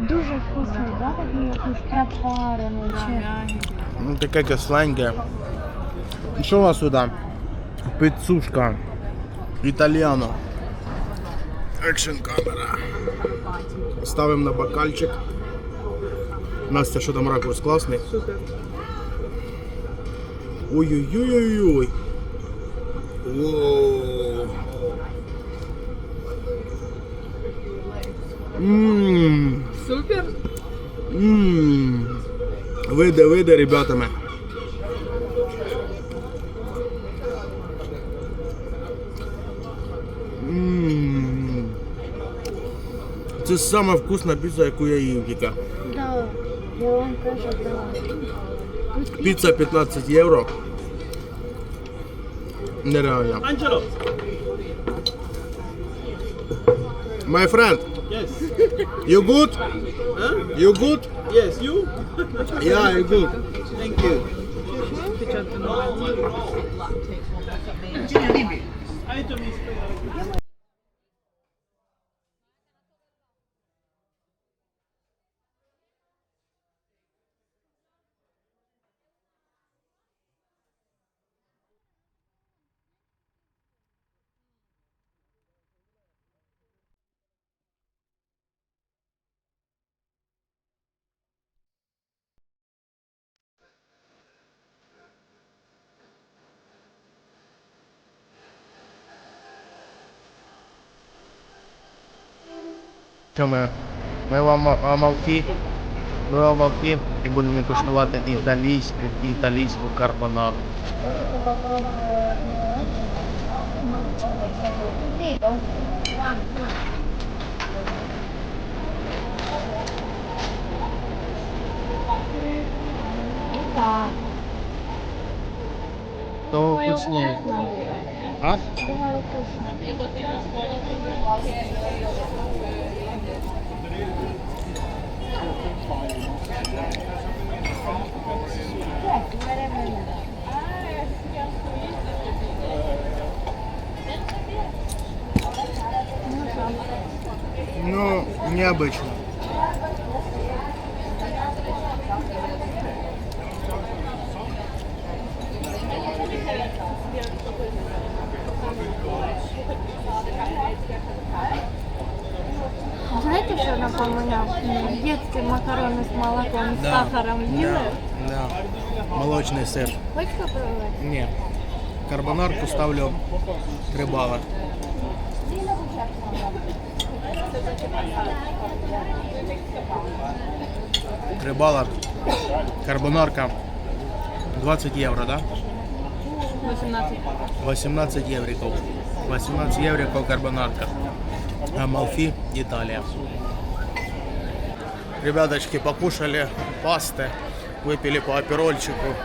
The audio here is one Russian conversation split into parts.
Дуже вкусний, да? Такий якийсь пропарений. чи- Ну, таке кисленьке. І що у нас сюди? Пиццушка. Італіано. Екшн камера. Ставимо на бокальчик. Настя, що там ракурс класний? Супер. Ой-ой-ой-ой-ой. Воу. Ммм. Вийде, вийде, ребятами. Ммм. Це сама вкусна піца, яку я їв тільки. Да. Я вам кажу, да. Піца 15 євро. Нереально. Angelo. My friend, Yes. you good? Huh? You good? Yes. You? Yeah, I good. Thank you. Item is Що ми? Ми вам амалфі. Ми вам амалфі і будемо куштувати італійську, італійську карбонару. Так. То вкусніше. А? Ну, необычно. Знаете, что напоминал? В детстве макароны с молоком, с сахаром ели. Да. Молочний сир. Хочешь попробовать? Ні. Карбонарку ставлю 3 бали. Три бала. Карбонарка 20 євро, да? 18. 18 євриков. 18 євриков карбонарка. Амалфи, Италия. Ребяточки, покушали пасты, выпили по аперольчику.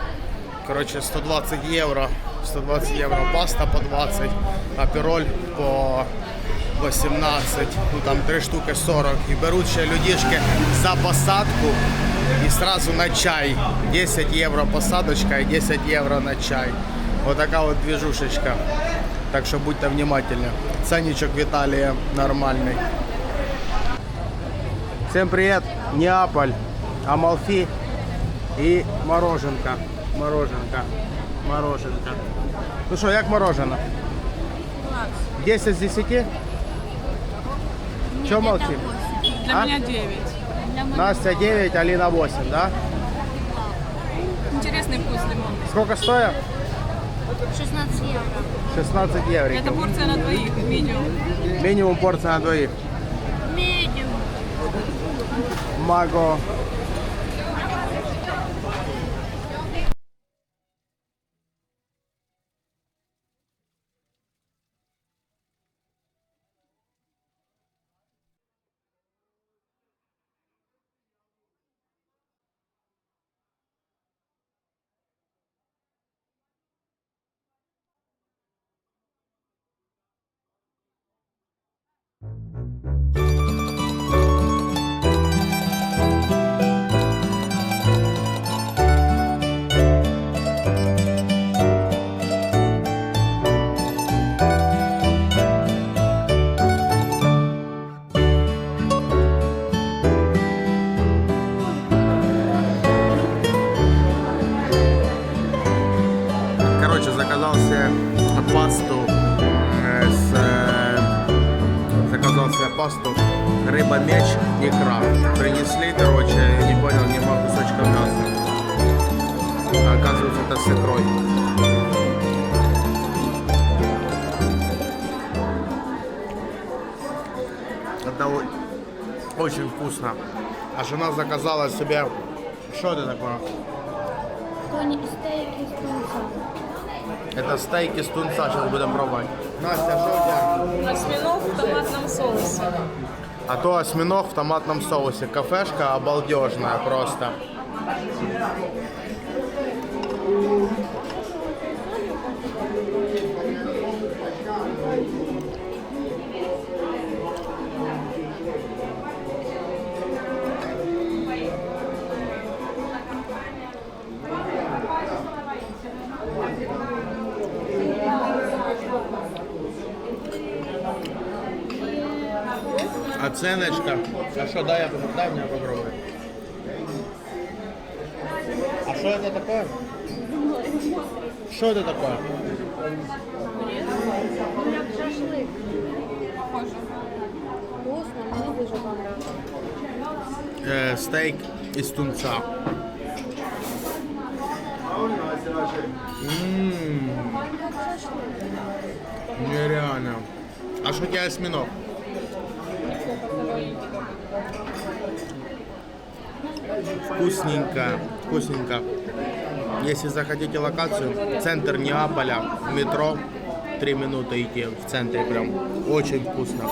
Короче, 120 евро. 120 евро паста по 20, апероль по 18, ну там 3 штуки 40. И берут ще людишки за посадку и сразу на чай. 10 евро посадочка и 10 евро на чай. Вот такая вот движушечка. Так что будьте внимательны. Ценничок в нормальный. Всем привет! Неаполь, Амалфи и мороженка. Мороженка. Мороженка. Ну что, як морожено? 10 з 10? Чё молчим? Для А? меня 9. Настя 9, Алина 8, да? Интересный вкус лимона. Сколько стоит? 16 евро. 16 Это евро. порция на двоих, видео. Минимум порция на двоих. Mago. Thank Оказывается, это с икрой. Это очень вкусно. А жена заказала себе... Что это такое? Стейки с тунцом. Это стейки с тунца, сейчас будем пробовать. Настя, что у тебя? Осьминог в томатном соусе. А то осьминог в томатном соусе. Кафешка обалдежная просто. Оценочка. А что, дай, я, дай мне попробовать. А что это такое? Что это такое? Э, стейк из тунца. М, Як шашлик. Нереально. А что у тебя осьминог? Вкусненько, вкусненько. Если захотите локацию, центр Неаполя, метро, три минуты идти в центре прям. Очень вкусно.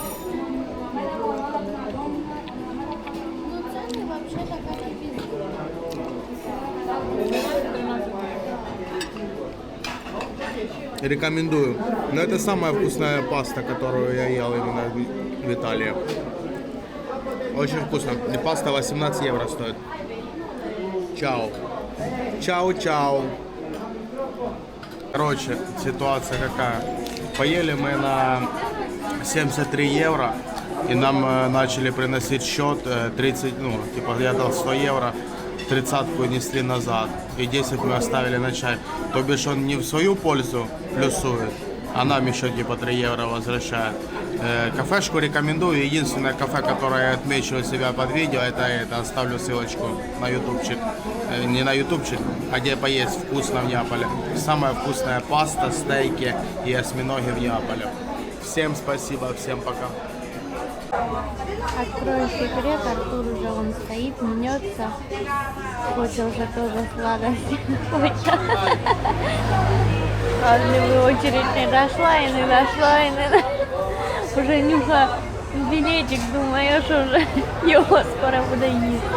Рекомендую. Но это самая вкусная паста, которую я ел именно в Италии. Очень вкусно. И паста 18 евро стоит. Чао. Чао-чао. Короче, ситуация какая. Поели мы на 73 евро. И нам э, начали приносить счет э, 30, ну, типа я дал 100 евро, тридцатку несли назад. И 10 мы оставили на чай. То бишь он не в свою пользу плюсует, а нам еще типа 3 евро возвращает. Э, кафешку рекомендую. Единственное кафе, которое я отмечу у себя под видео, это это. Оставлю ссылочку на ютубчик. Э, не на ютубчик, а где поесть вкусно в Неаполе. Самая вкусная паста, стейки и осьминоги в Неаполе. Всем спасибо, всем пока. Открою секрет, Артур уже он стоит, мнется. Хочет уже тоже сладости. В очередь не дошла и не дошла, и не дошла. Уже нюха білетик, думаю, що вже його скоро буде їсти.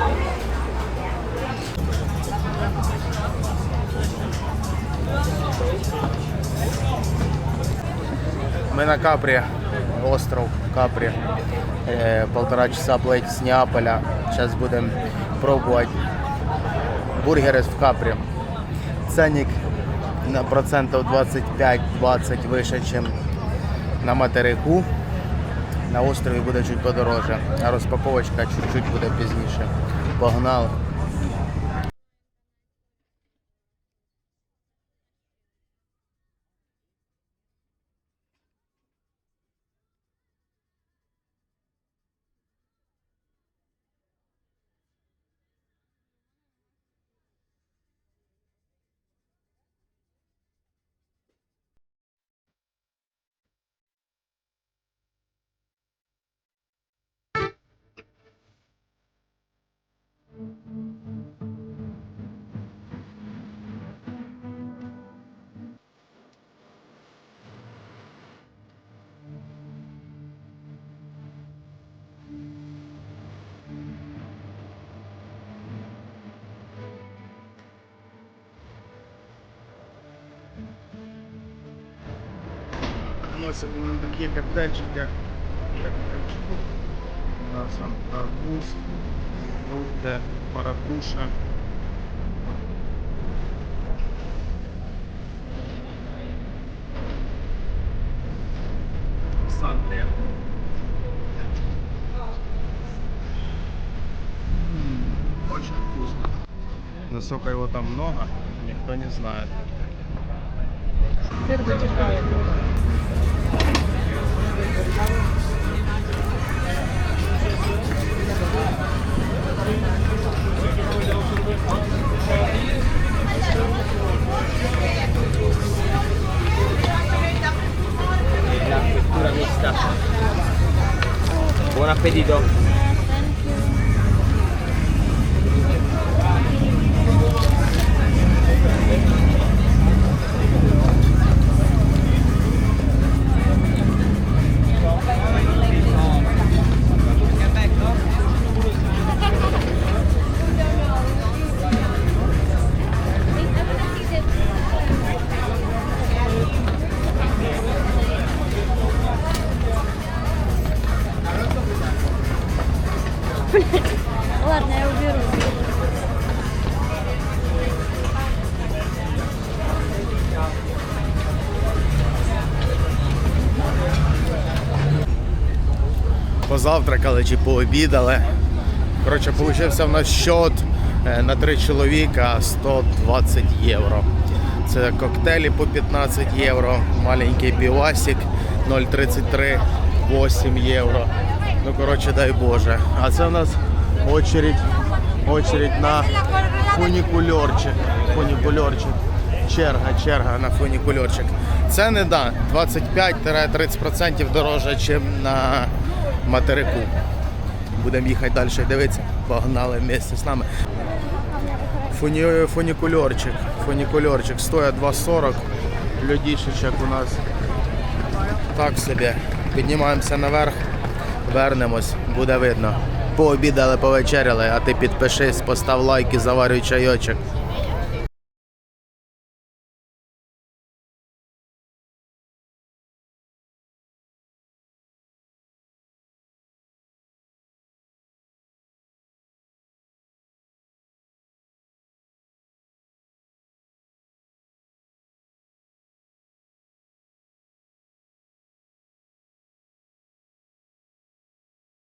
Мы на Капри, остров Капри. Э, полтора часа плыть с Неаполя. Сейчас будем пробовать бургеры в Капри. Ценник на процентов 25-20 выше, чем на материку. На острові буде чуть подороже, а розпаковочка чуть-чуть буде пізніше. Погнали. Носят такие коктейльчики. У нас там арбуз, фрукты, маракуша. Сандрия. Очень вкусно. Насколько его там много, никто не знает. сыр вычитает. La frittura. Buon appetito! Позавтракали чи пообідали. Коротше, получився в нас счет е, на три чоловіка 120 євро. Це коктейлі по 15 євро, маленький півасик 0,33, 8 євро. Ну, коротше, дай Боже. А це в нас очередь, очередь на фунікульорчик. Фунікульорчик. Черга, черга на фунікульорчик. Це не да, 25-30% дорожче, ніж на материку. Будемо їхати далі дивитися. Погнали вместе з нами. Фуні, фунікульорчик. Фунікульорчик стоїть 2,40. Людішечок у нас так собі. Піднімаємося наверх, вернемось, буде видно. Пообідали, повечеряли, а ти підпишись, постав лайк і заварюй чайочок.